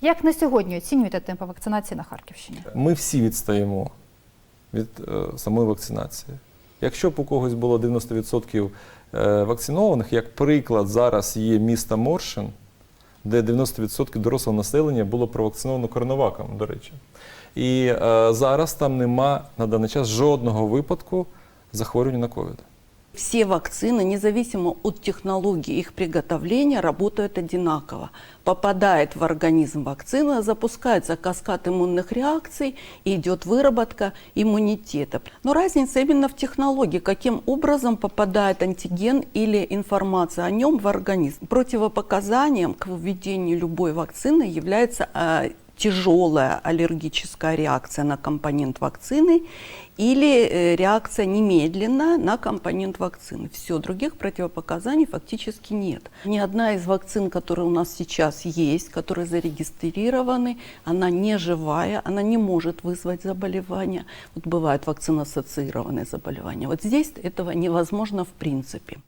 Як на сьогодні оцінюєте темпи вакцинації на Харківщині? Ми всі відстаємо від е, самої вакцинації. Якщо б у когось було 90% е, вакцинованих, як приклад, зараз є місто Моршин, де 90% дорослого населення було провакциновано коронаваком, до речі. І е, зараз там нема на даний час жодного випадку захворювання на ковід. Все вакцины, независимо от технологии их приготовления, работают одинаково. Попадает в организм вакцина, запускается каскад иммунных реакций и идет выработка иммунитета. Но разница именно в технологии, каким образом попадает антиген или информация о нем в организм. Противопоказанием к введению любой вакцины является э, тяжелая аллергическая реакция на компонент вакцины или э, реакция немедленная на компонент вакцины. Все, других противопоказаний фактически нет. Ни одна из вакцин, которые у нас сейчас есть, которые зарегистрированы, она не живая, она не может вызвать заболевания. Вот бывают вакцинно-ассоциированные заболевания. Вот здесь этого невозможно в принципе.